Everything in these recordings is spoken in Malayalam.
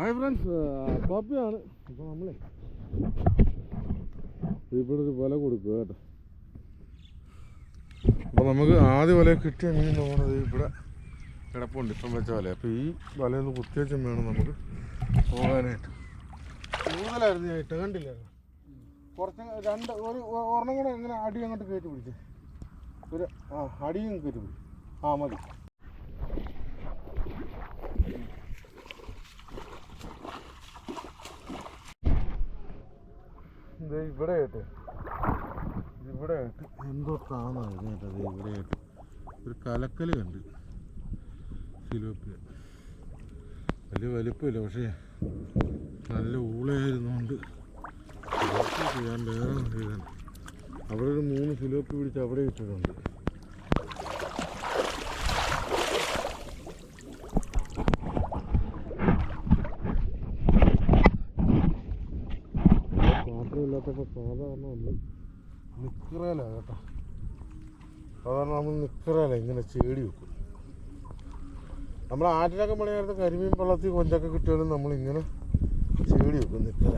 ഹായ് ഫ്രണ്ട്സ് പപ്പിയാണ് അപ്പോൾ നമ്മളെ ഇവിടെ ഒരു വില കൊടുക്കുക കേട്ടോ. അപ്പോൾ നമുക്ക് ആദ്യ വില കിട്ടിയ മീൻ തോന്നുന്നത് ഇവിടെ കിടപ്പുണ്ട്. ഇപ്പം വെച്ച വല അപ്പോൾ ഈ വലയൊന്ന് കുത്തിവെച്ചും വേണം നമുക്ക് പോകാനായിട്ട്. കൂടുതലായിരുന്നു ഇട്ട് കണ്ടില്ലായിരുന്നു കുറച്ച് രണ്ട് ഒരു ഒരെണ്ണം കൂടെ ഇങ്ങനെ അടി അങ്ങോട്ട് കയറ്റി പിടിച്ചു. ഒരു ആ അടിയും കയറ്റി പിടിച്ചു. ആ മതി ഇത് ഇവിടെ ആയിട്ട് ഇവിടെ ആയിട്ട് എന്തോ താന്നാണ് കേട്ടത് ഒരു കലക്കൽ കണ്ട്. സിലോപ്പിയ വലിയ വലിപ്പമില്ല പക്ഷേ നല്ല ഊളയായിരുന്നുകൊണ്ട് ചെയ്യാൻ വേറെ അവിടെ ഒരു മൂന്ന് സിലോപ്പി പിടിച്ച് അവിടെ ഇട്ടിട്ടുണ്ട്. പാത്രമില്ലാത്തപ്പോൾ സാധാരണ നമ്മൾ നിക്കറയില കേട്ടോ. സാധാരണ നമ്മൾ നിക്കറയില ഇങ്ങനെ ചേടി വെക്കും. നമ്മൾ ആറ്റിലൊക്കെ പണിയായിരുന്നു കരിമീൻ വെള്ളത്തിൽ കൊഞ്ചൊക്കെ കിട്ടിയാലും നമ്മൾ ഇങ്ങനെ ചേടി വെക്കും നിക്കറ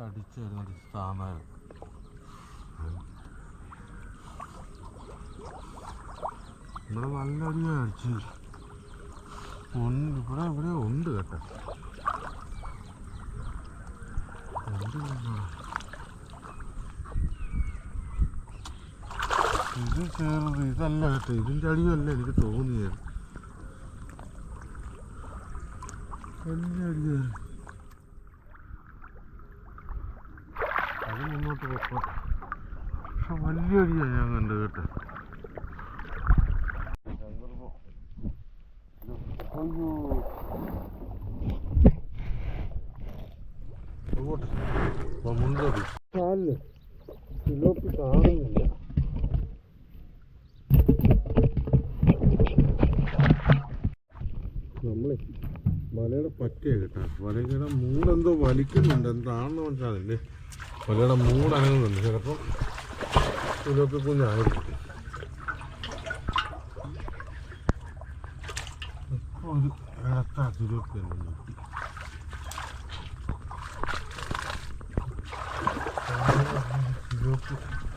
അടിച്ചായിരുന്നു ഒരു ഇവിടെ നല്ല അടിയാ അടിച്ച് ഉണ്ട് ഇവിടെ ഇവിടെ ഉണ്ട് കേട്ടോ. ഇത് ചേർന്നത് ഇതല്ല കേട്ടോ. ഇതിന്റെ അടിയല്ല എനിക്ക് തോന്നിയത്. വലിയ അടിയ അത് മുന്നോട്ട് പോക്കോട്ടെ പക്ഷെ വലിയ അടിയാണ് ഞാൻ കണ്ടത് കേട്ടോ. അയ്യോ മുണ്ടത് കാലിൽ സിലോപ്പി കാണുന്നില്ല നമ്മളെ വലയുടെ പറ്റേ കേട്ടാ വലയുടെ മൂടെന്തോ വലിക്കുന്നുണ്ട് എന്താണെന്ന് മനസ്സിലാവില്ലേ വലയുടെ മൂട് അനങ്ങുന്നുണ്ട് ചിലപ്പം സിലോപ്പി കുഞ്ഞായിരിക്കും ഇപ്പൊ ഒരു ഇളക്കാ സിലോപ്പി തന്നെ നോക്കി സിലോപ്പി ചാടി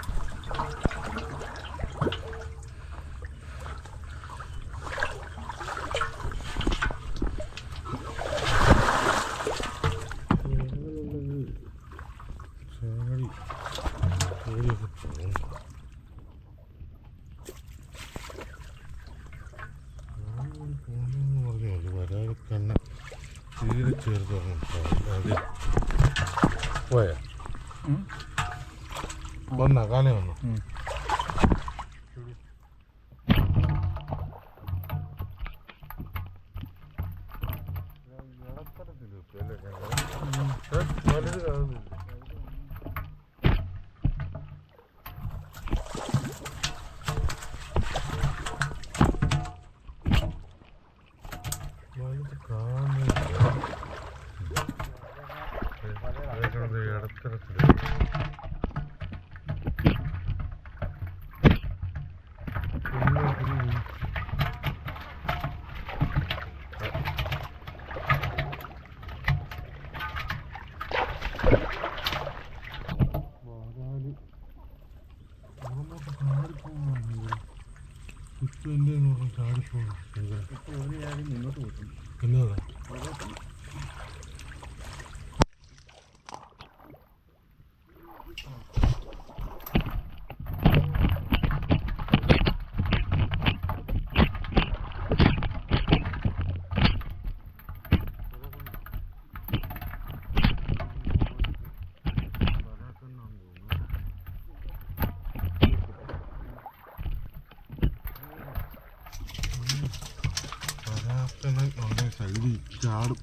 ചേർത്ത് പോയ? വന്ന കാലം വന്നു? ഇപ്പം എൻ്റെ ചാടിപ്പോകും എന്നതാ സൈഡിൽ ചാടും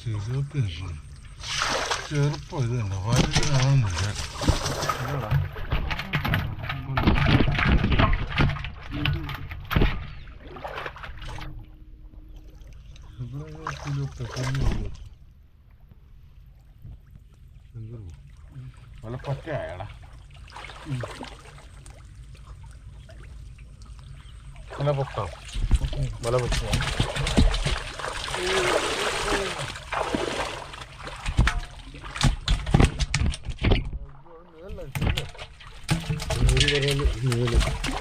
ശരിയൊക്കെ ചെറുപ്പം ഇത് തന്നെ വലുത് കാണുന്നില്ല ഇതെടാ. ഇവിടെ വല പറ്റയാടാ വല പൊക്കാം വല പൊക്കാം ഈ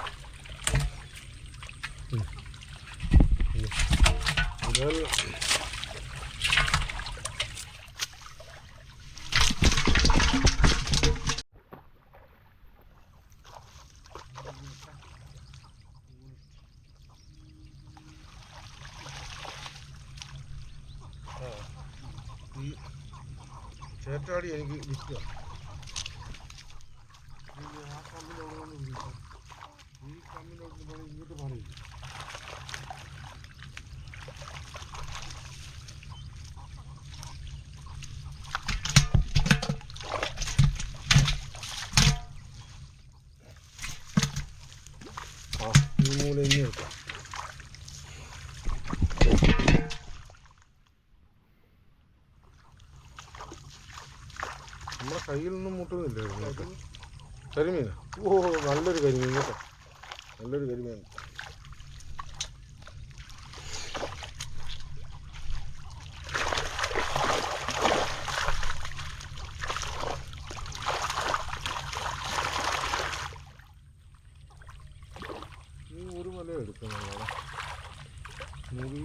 diejenigen, die früher. മുട്ടുന്നില്ല ഓ നല്ലൊരു കരിമീൻ കേട്ടോ. നല്ലൊരു കരിമീൻ നീ ഒരു വല എടുക്കണം മുറി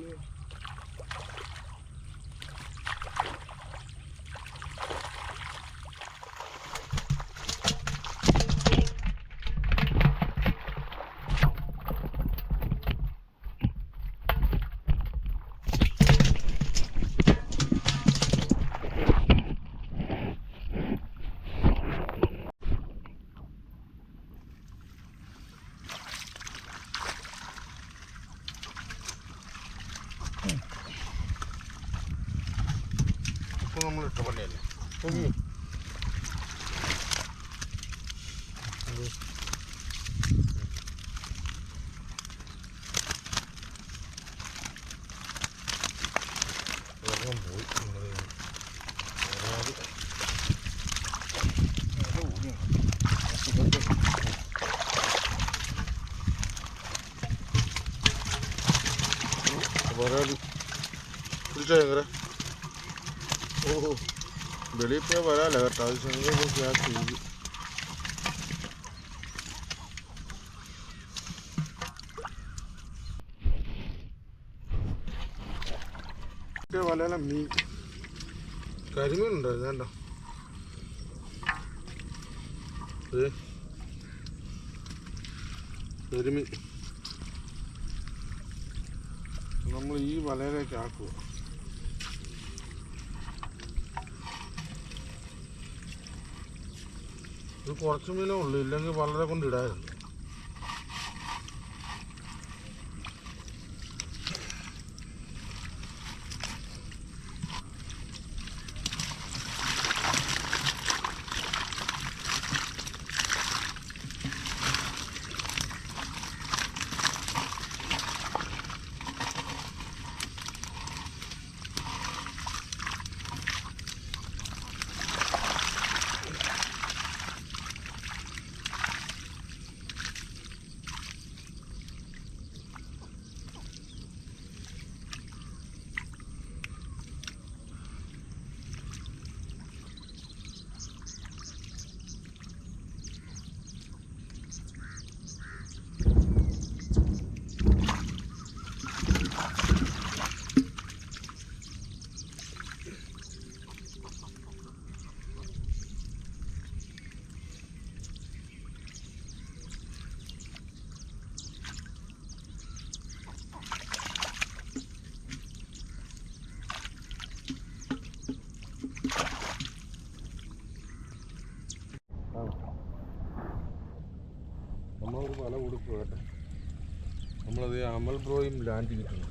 ഇപ്പൊ നമ്മൾ ഇട്ട പള്ളിയല്ലേ പോയി വരാതി പിടിച്ചോ എങ്ങനെ? ഓ വെളിയിൽ പോയാൽ വരാല്ല കേട്ടോ അത് ചെങ്ങനെ ഗ്യാസ് ചെയ്തു വലയില മീൻ കരിമീൻ ഉണ്ടായിരുന്നു വേണ്ട കരിമീൻ നമ്മൾ ഈ വലയിലേക്ക് ആക്കുക ഇത് കുറച്ചു മീനേ ഉള്ളൂ. ഇല്ലെങ്കിൽ വളരെ കൊണ്ട് ഇടായിരുന്നു. കൊടുക്കുക നമ്മളത് അമൽ ബ്രോയും ലാൻഡ് ചെയ്തിട്ടുണ്ട്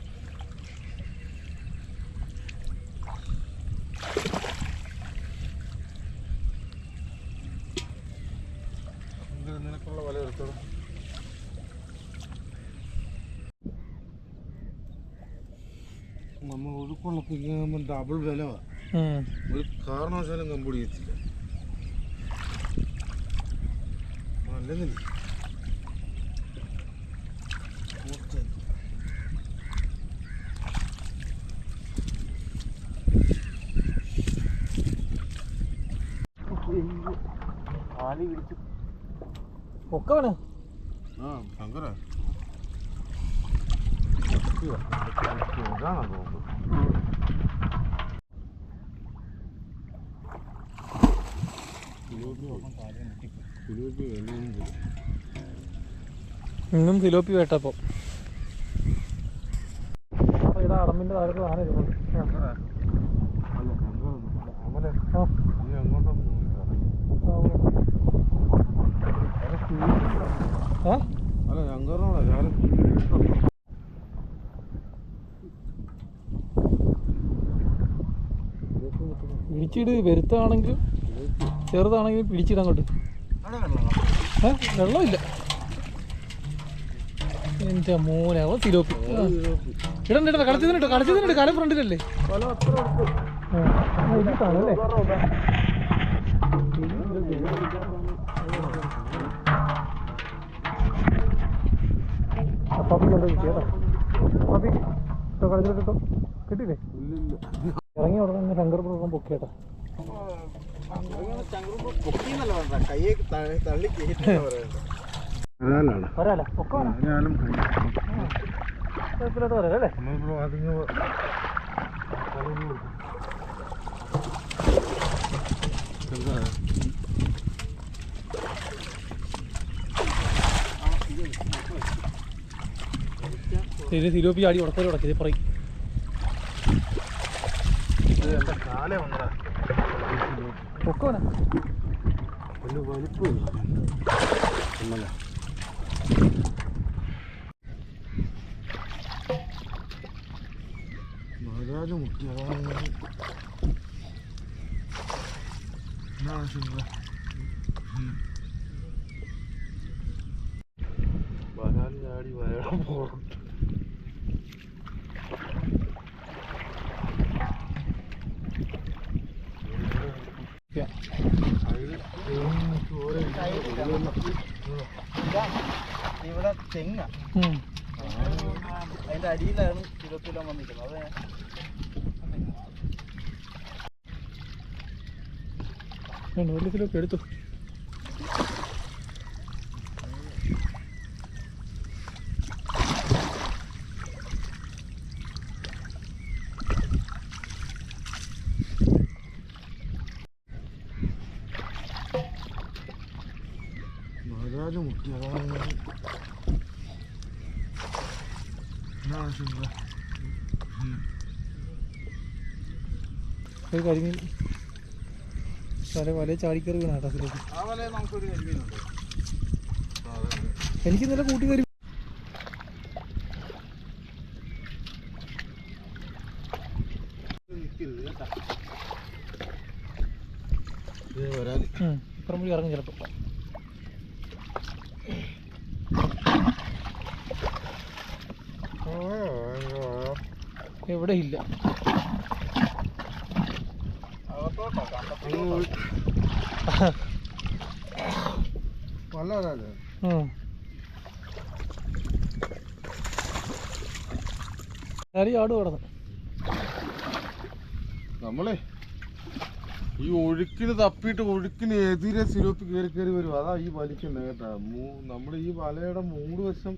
നിനക്കുള്ള വല എടുത്തോളൂ നമ്മൾ ഒഴുക്കുള്ളപ്പോൾ ഡബിൾ വിലവാ. ഒരു കാരണവശാലും കമ്പടി എത്തില്ല ആലി പിടിച്ചു ഒക്കെ വേണേ ആ ശങ്കര ഇതാണോ തോന്നുന്നു കിലോയ്ക്ക് വിലയും കൂടി. ഇന്നും സിലോപ്പി വേട്ടപ്പോ ഇത് അടമ്പിന്റെ താഴത്ത് സാധനം ഇരുന്നുണ്ട് ആ. ശങ്കര. അല്ല ശങ്കര അമലെ ആ. നീ അങ്ങോട്ടൊന്ന് നോക്കിക്കാണെ. ഏ അല്ല ശങ്കറിനോടാ ഞാൻ പിടിച്ചിട് വരുത്താണെങ്കിലും ചെറുതാണെങ്കിലും പിടിച്ചിട് അങ്ങോട്ട്. ഏ വെള്ളമില്ല. എന്റെ മോനെ അവ തിലോപ്പി. ഇടണ്ട ഇടണ്ട കളിച്ചതിനിട്ടോ കളിച്ചതിനിട്ട് കലം ഫ്രണ്ടിലല്ലേ? ആ, ആ, ഇതിട്ടാണല്ലേ പപ്പി കൊണ്ട് കിട്ടിയതാ പപ്പി കളഞ്ഞിട്ടോ കിട്ടിയില്ലേ ഇറങ്ങി അവിടെ നിന്ന് ശങ്കർ പ്രഭം പൊക്കിയേട്ടാ വരാലാണ് വരാല്ലേ പൊക്ക വേണം ഞാനും കുഴപ്പമില്ലാത്ത വരാം അല്ലേ നമ്മളിപ്പോൾ അതിന് ശങ്കര ശരി സിലോപ്പി ആടി ഉടക്കൽ ഉടക്കി ഇത് പറയും. എന്റെ കാലേ വന്നടാ പൊക്ക വേണം വലിയ വലിപ്പമില്ല ഒന്നല്ല നാലാൽ മുട്ടിയാണ് വരാൻ ചാടി വരണം പോകണം ഇവിടെ തെങ്ങ. അതിന്റെ അടിയിലാണ് ഇരുപത്തിലോ വന്നിരിക്കുന്നത്. അത് സിലോപ്പി എടുത്തു. നാലാൽ മുട്ടിയാണ് ഒരു കരിമീൻ. തല വല ചാടിക്കറി വീണ കേട്ടോ സിലോപ്പി അതുപോലെ നമുക്കൊരു കരിമീനുണ്ട്. എനിക്ക് നല്ല കൂട്ടി കരി എവിടെ ഇല്ല നമ്മളെ ഈ ഒഴുക്കിന് തപ്പിയിട്ട് ഒഴുക്കിന് എതിരെ സിലോപ്പ് കേറി കയറി വരും. അതാ ഈ വലിക്കുന്നത് കേട്ടാ. നമ്മുടെ ഈ വലയുടെ മൂന്ന് വശം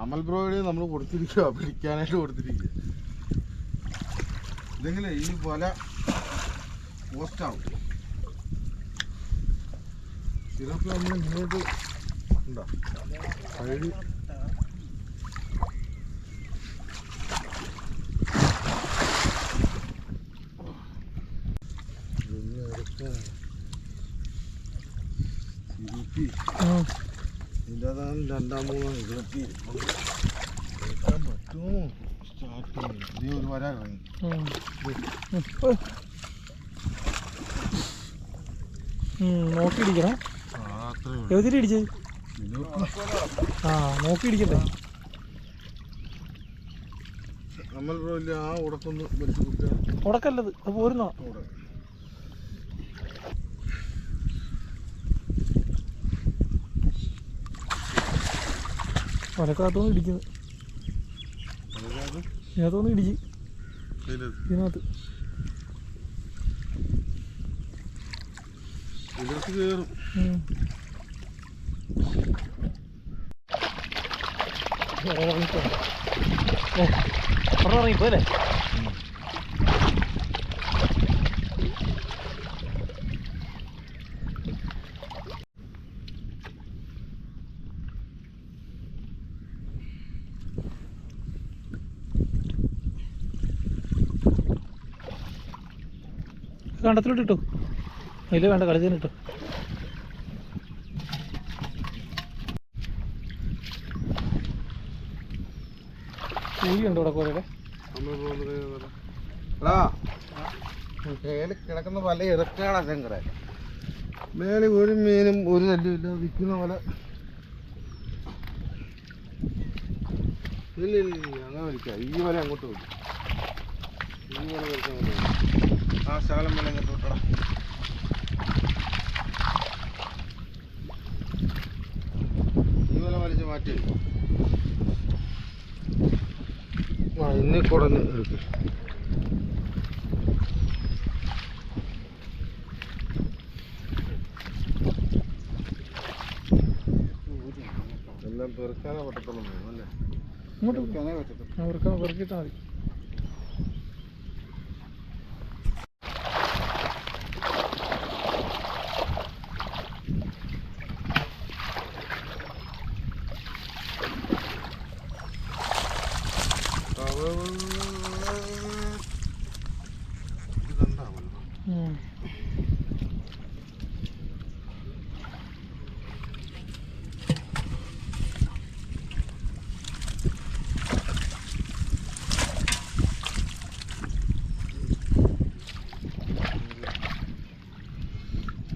അമൽ ബ്രോയുടെ നമ്മൾ കൊടുത്തിരിക്കുക പിടിക്കാനായിട്ട് കൊടുത്തിരിക്കുക ഇല്ലെങ്കിൽ ഈ വല പോസ്റ്റാവും സിലോപ്പി നമ്മൾ ഇങ്ങോട്ട് ഉണ്ടോ? സൈഡിൽ രണ്ടാം മൂന്നാം ഇരുപത്തി പറ്റുമോ സ്റ്റാർട്ട് ഒരു വര ഇറങ്ങി ഉം. ഉം. ഓ. ഉം, നോക്കി ഇടിക്കണം ആ ഇടിച്ചത് ആ ഉടക്കൊന്ന് വലിച്ചു ഉടക്കല്ലത് അത് പോരുന്നോ അവിടെ ഇടിക്കുന്നത് ഇതിനകത്തോന്ന് ഇടിച്ച് ഇതിനകത്ത്. ഇറങ്ങിപ്പോ. ഓ, ഇറങ്ങിപ്പോ അല്ലേ? കണ്ടത്തിലോട്ട് ഇട്ടു അതിൽ വേണ്ട കളിച്ചതിന് ഇട്ടു. കൂലിയുണ്ട് ഇവിടെ കുറേ? കിടക്കുന്ന ശങ്കര മേലെ ഒരു മീനും ഒരു തല്ലും ഇല്ല വിൽക്കുന്ന ഇല്ല അങ്ങനെ വലിക്കാം ഈ വല അങ്ങോട്ട് പോകും ഈ വല വലിക്കാൻ ആ ശകലം വല ഇങ്ങോട്ട് വിട്ടടാ ഈ വല വലിച്ച് മാറ്റി. ആ ഇന്ന് കുറഞ്ഞ് എടുക്കും. എല്ലാം പെറുക്കാനേ പറ്റത്തുള്ളൂ അല്ലേ ഇങ്ങോട്ട് പെറുക്കാനേ പറ്റത്തുള്ളൂ. പെറുക്കാൻ പെറുക്കിയിട്ടാൽ മതി.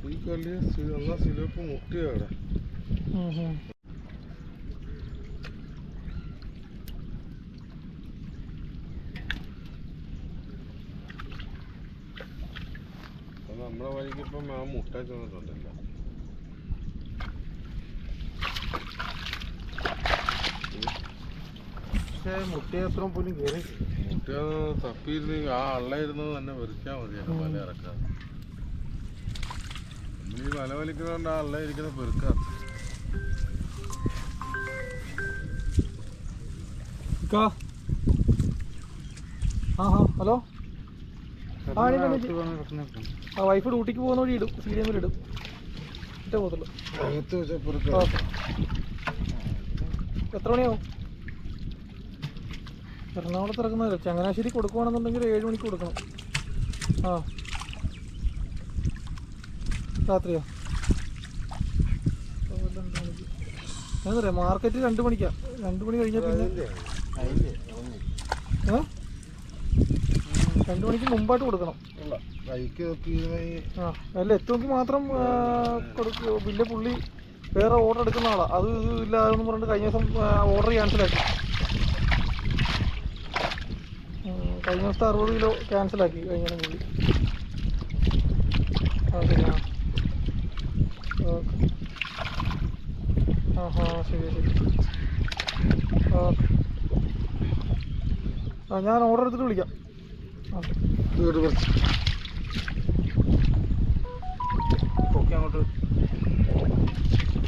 ഈ കല്ല് എന്നാ സിലോപ്പ് മുട്ടിയാണ് നമ്മുടെ വഴിക്ക് ഇപ്പം ആ മുട്ട ചെന്നിട്ടുണ്ടല്ലോ പക്ഷേ മുട്ടയത്രം പോലും കയറി മുട്ട തപ്പിയിരുന്നെങ്കിൽ ആ അള്ളയിരുന്നത് തന്നെ വരിച്ചാൽ മതിയാണ് പല നമ്മൾ ഈ വല വലിക്കുന്നതുകൊണ്ട് ആ അള്ള ഇരിക്കുന്ന ഹാ ഹലോ? ആ വൈഫ് ഡ്യൂട്ടിക്ക് പോകുന്ന വഴി ഇടും. സീരിയമിൽ ഇടും. ഇട്ടേ പോകത്തുള്ളൂ. എത്ര മണിയാവും? എറണാകുളത്ത് ഇറക്കുന്നതല്ലേ ചങ്ങനാശ്ശേരി കൊടുക്കുവാണെന്നുണ്ടെങ്കിൽ ഏഴ് മണിക്ക് കൊടുക്കണം. ആ. രാത്രിയോ? മാർക്കറ്റ് രണ്ട് മണിക്കാ. രണ്ട് മണി കഴിഞ്ഞാൽ പിന്നെ രണ്ടു മണിക്ക് മുമ്പായിട്ട് കൊടുക്കണം. അല്ല എത്തുമെങ്കിൽ മാത്രം കൊടുക്കുക കൊടുക്കും. പിന്നെ പുള്ളി വേറെ ഓർഡർ എടുക്കുന്ന ആളാ. അത് ഇത് ഇല്ലാതെന്ന് പറഞ്ഞിട്ട് കഴിഞ്ഞ ദിവസം ഓർഡർ ക്യാൻസലാക്കി കഴിഞ്ഞ ദിവസത്തെ അറുപത് കിലോ ക്യാൻസലാക്കി കഴിഞ്ഞ പുള്ളി. ആ ഓക്കെ. ആഹാ ശരി ശരി. ഓക്കെ. ആ ഞാൻ ഓർഡർ എടുത്തിട്ട് വിളിക്കാം. ഓക്കെ. ഓക്കെ അങ്ങോട്ട്.